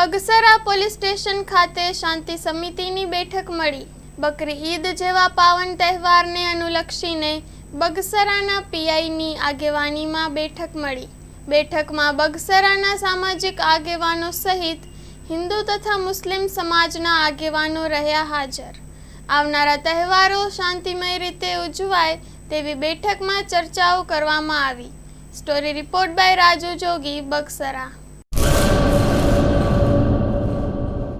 Bagasara police station ખાતે શાંતિ સમિતિની બેઠક મળી. બકરી ઈદ જેવા પાવન તહેવારને અનુલક્ષીને બગસરાના પીઆઈની આગેવાનીમાં બેઠક મળી. બેઠકમાં બગસરાના સામાજિક આગેવાનો સહિત હિન્દુ તથા મુસ્લિમ સમાજના આગેવાનો રહ્યા હાજર. આવનારા તહેવારો શાંતિમય રીતે ઉજવાય તેવી બેઠકમાં ચર્ચાઓ કરવામાં આવી. Story report by Raju Jogi, Bagasara.